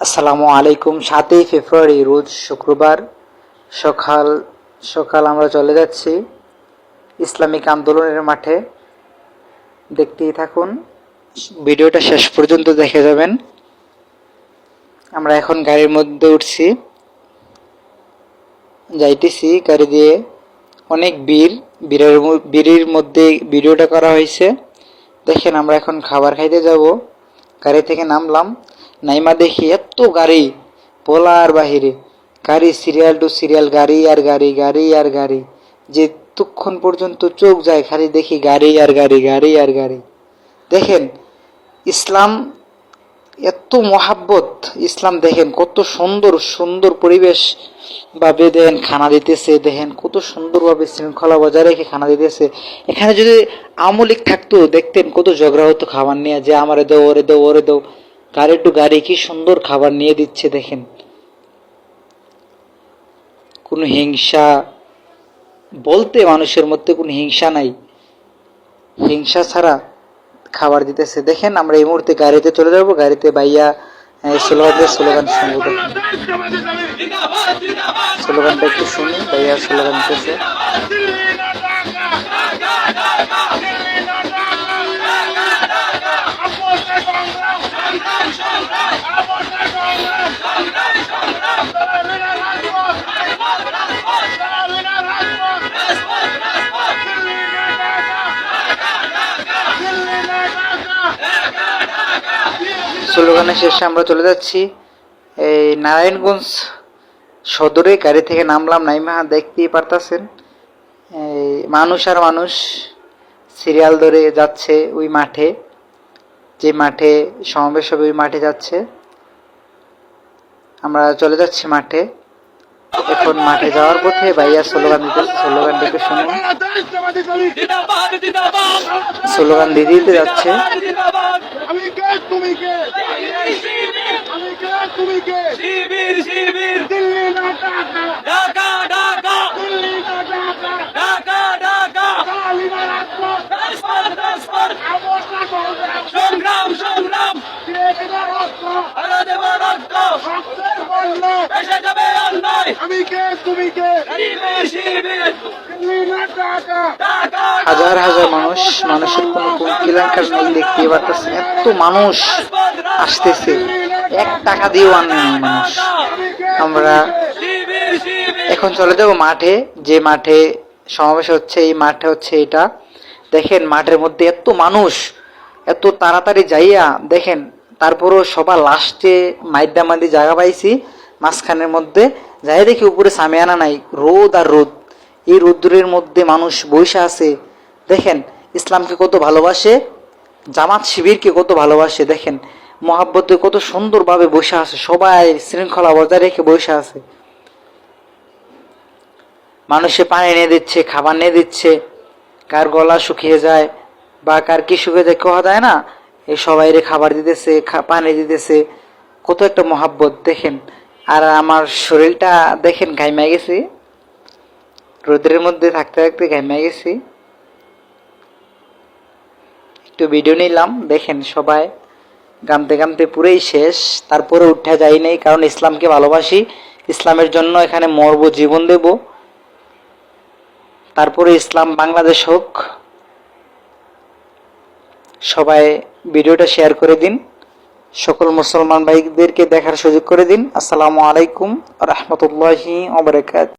আসসালামু আলাইকুম। সাতই ফেব্রুয়ারি, রোজ শুক্রবার, সকাল সকাল আমরা চলে যাচ্ছি ইসলামিক আন্দোলনের মাঠে। দেখতেই থাকুন, ভিডিওটা শেষ পর্যন্ত দেখে যাবেন। আমরা এখন গাড়ির মধ্যে উঠছি। যাইতেছি, গাড়ি দিয়ে অনেক বীর বীরের বীরের মধ্যে ভিডিওটা করা হয়েছে। দেখেন আমরা এখন খাবার খাইতে যাব। গাড়ি থেকে নামলাম। নাইমা দেখি এত গাড়ি, পোলার বাহিরে। গাড়ি সিরিয়াল টু সিরিয়াল গাড়ি আর গাড়ি গাড়ি আর গাড়ি। যে তুক্ষণ পর্যন্ত চোখ যায়, খালি দেখি গাড়ি আর গাড়ি গাড়ি আর গাড়ি। দেখেন, ইসলাম এত মহাব্বত। ইসলাম দেখেন, কত সুন্দর সুন্দর পরিবেশ ভাবে দেন খানা দিতেছে। দেখেন, কত সুন্দরভাবে শৃঙ্খলা বজায় রেখে খানা দিতেছে। এখানে যদি আমলিক থাকতো, দেখতেন কত ঝগড়া হতো খাবার নিয়ে, যে আমারে দেও, ওরে দেও ওরে দেও। গাড়ি টু গাড়ি কি সুন্দর খাবার নিয়ে দিচ্ছে দেখেন। কোনো হিংসা, বলতে মানুষের মধ্যে কোনো হিংসা নাই। হিংসা ছাড়া খাবার দিতেছে। দেখেন আমরা এই মুহূর্তে গাড়িতে চলে যাব। গাড়িতে বাইয়া স্লোগান স্লোগান শুনব। স্লোগানটা একটু শুনি ভাইয়া স্লোগান দিতেছে। স্লোগানের শেষে আমরা চলে যাচ্ছি। এই নারায়ণগঞ্জ সদরে গাড়ি থেকে নামলাম, নাইমা, দেখতেই পারতাছেন। এই মানুষ আর মানুষ সিরিয়াল ধরে যাচ্ছে ওই মাঠে। যে মাঠে সমাবেশ হবে ওই মাঠে যাচ্ছে। আমরা চলে যাচ্ছি মাঠে। এখন মাঠে যাওয়ার পথে ভাইয়া স্লোগান দিতেছে স্লোগান দেখে শুনুন। স্লোগান দিতে দিতে যাচ্ছে। হাজার হাজার মানুষ, মানুষের কোনো কুঙ্কিলাঙ্কার নেই দেখতে পারতেছেন। এত মানুষ আসতেছে। এক টাকা দিয়েও আনে মানুষ। আমরা এখন চলে যাব মাঠে। যে মাঠে সমাবেশ হচ্ছে, এই মাঠে হচ্ছে এটা। দেখেন, মাঠের মধ্যে এত মানুষ, এত তাড়াতাড়ি যাইয়া দেখেন, তারপরও সবার লাস্টে মাইদামাদি জায়গা পাইছি। মাঝখানের মধ্যে, যাই দেখি উপরে সামিয়ানা নাই, রোদ আর রোদ। এই রোদ্রের মধ্যে মানুষ বৈশা আছে। দেখেন, ইসলামকে কত ভালোবাসে, জামাত শিবিরকে কত ভালোবাসে, দেখেন। মহাব্বতে কত সুন্দরভাবে বসে আছে, সবাই শৃঙ্খলা বজায় রেখে বসে আছে। মানুষে পানি নিয়ে দিচ্ছে, খাবার নিয়ে দিচ্ছে, কার গলা শুকিয়ে যায় বা কার কি শুকিয়ে যায় কেউ যায় না এই সবাই খাবার দিতেছে পানি দিতেছে। কত একটা মহাব্বত, দেখেন। আর আমার শরীরটা দেখেন ঘাইমা গেছে। রোদের মধ্যে থাকতে থাকতে ঘাইমা গেছি। একটু ভিডিও নিলাম, দেখেন সবাই গামতে গামতে পুরেই শেষ, তারপরে উঠা যাই নাই, কারণ ইসলামকে ভালোবাসি, ইসলামের জন্য এখানে মরব, জীবন দেব। তারপরে ইসলাম বাংলাদেশ হোক। সবাই ভিডিওটা শেয়ার করে দিন। সকল মুসলমান ভাইদেরকে দেখার সুযোগ করে দিন। আসসালামু আলাইকুম রহমতুল্লাহি ওবরাকাত